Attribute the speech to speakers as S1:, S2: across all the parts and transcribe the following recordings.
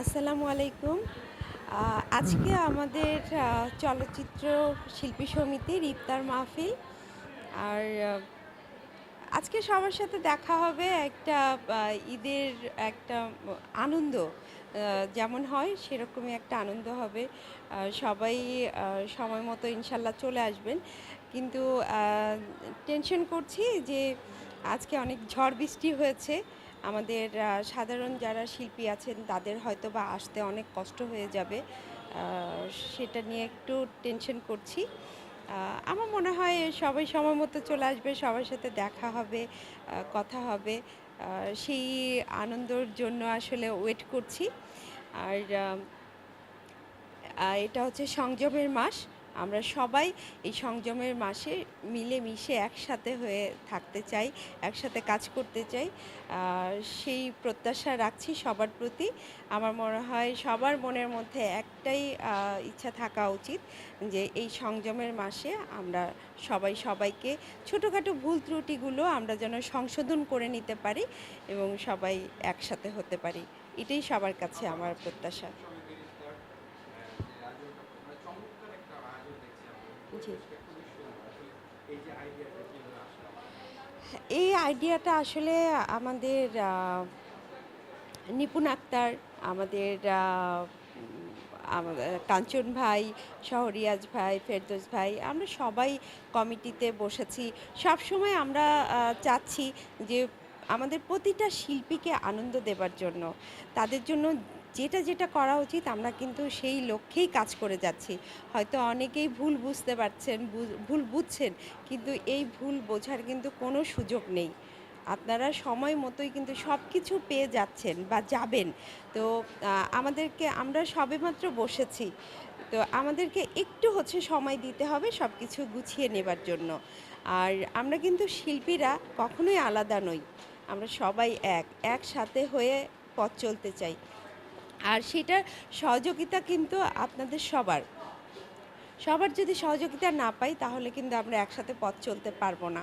S1: আসসালামু আলাইকুম। আজকে আমাদের চলচ্চিত্র শিল্পী সমিতির ইফতার মাহফিল। আর আজকে সবার সাথে দেখা হবে একটা ঈদের একটা আনন্দ। যেমন হয় সেরকমই একটা আনন্দ হবে। সবাই সময় মতো ইনশাল্লাহ চলে আসবেন। কিন্তু টেনশন করছি যে আজকে অনেক ঝড় বৃষ্টি হয়েছে। আমাদের সাধারণ যারা শিল্পী আছেন, তাদের হয়তো বা আসতে অনেক কষ্ট হয়ে যাবে। সেটা নিয়ে একটু টেনশন করছি। আমার মনে হয় সবাই সময় মতো চলে আসবে, সবার সাথে দেখা হবে কথা হবে। সেই আনন্দর জন্য আসলে ওয়েট করছি। আর এটা হচ্ছে সংযমের মাস। আমরা সবাই এই সংযমের মাসে মিলেমিশে একসাথে হয়ে থাকতে চাই, একসাথে কাজ করতে চাই। সেই প্রত্যাশা রাখছি সবার প্রতি। আমার মনে হয় সবার মনের মধ্যে একটাই ইচ্ছা থাকা উচিত যে এই সংযমের মাসে আমরা সবাই সবাইকে ছোটোখাটো ভুল ত্রুটিগুলো আমরা যেন সংশোধন করে নিতে পারি এবং সবাই একসাথে হতে পারি। এটাই সবার কাছে আমার প্রত্যাশা। এই আইডিয়াটা আসলে আমাদের নিপুণ আক্তার, আমাদের কাঞ্চন ভাই, শহরিয়াজ ভাই, ফেরদৌস ভাই, আমরা সবাই কমিটিতে বসেছি। সব সময় আমরা চাচ্ছি যে আমাদের প্রতিটা শিল্পীকে আনন্দ দেবার জন্য, তাদের জন্য যেটা যেটা করা উচিত, আমরা কিন্তু সেই লক্ষ্যেই কাজ করে যাচ্ছি। হয়তো অনেকেই ভুল বুঝতে পারছেন ভুল বুঝছেন, কিন্তু এই ভুল বোঝার কিন্তু কোনো সুযোগ নেই। আপনারা সময় মতোই কিন্তু সব কিছু পেয়ে যাচ্ছেন বা যাবেন। তো আমাদেরকে আমরা সবেমাত্র বসেছি। তো আমাদেরকে একটু হচ্ছে সময় দিতে হবে সব কিছু গুছিয়ে নেবার জন্য। আর আমরা কিন্তু শিল্পীরা কখনোই আলাদা নই। আমরা সবাই এক, একসাথে হয়ে পথ চলতে চাই। আর সেটার সহযোগিতা কিন্তু আপনাদের সবার। সবার যদি সহযোগিতা না পাই, তাহলে কিন্তু আমরা একসাথে পথ চলতে পারব না।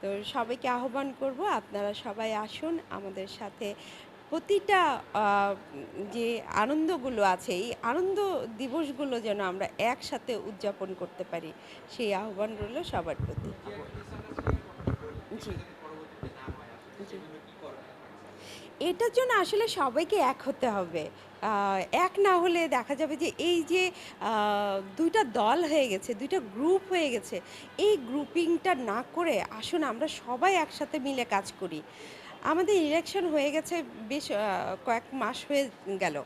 S1: তো সবাইকে আহ্বান করব, আপনারা সবাই আসুন। আমাদের সাথে প্রতিটা যে আনন্দগুলো আছে, এই আনন্দ দিবসগুলো যেন আমরা একসাথে উদযাপন করতে পারি, সেই আহ্বান রইল সবার প্রতি। জি। জি। এটার জন্য আসলে সবাইকে এক হতে হবে। এক না হলে দেখা যাবে যে এই যে দুইটা দল হয়ে গেছে, দুইটা গ্রুপ হয়ে গেছে, এই গ্রুপিংটা না করে আসুন আমরা সবাই একসাথে মিলে কাজ করি। আমাদের ইলেকশন হয়ে গেছে বেশ কয়েক মাস হয়ে গেল।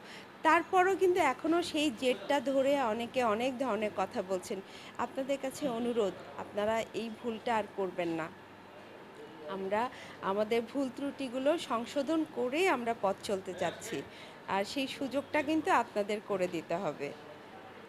S1: তারপরও কিন্তু এখনও সেই জেটটা ধরে অনেকে অনেক ধরনের কথা বলছেন। আপনাদের কাছে অনুরোধ, আপনারা এই ভুলটা আর করবেন না। আমরা আমাদের ভুল ত্রুটিগুলো সংশোধন করে আমরা পথ চলতে চাচ্ছি। আর সেই সুযোগটা কিন্তু আপনাদের করে দিতে হবে।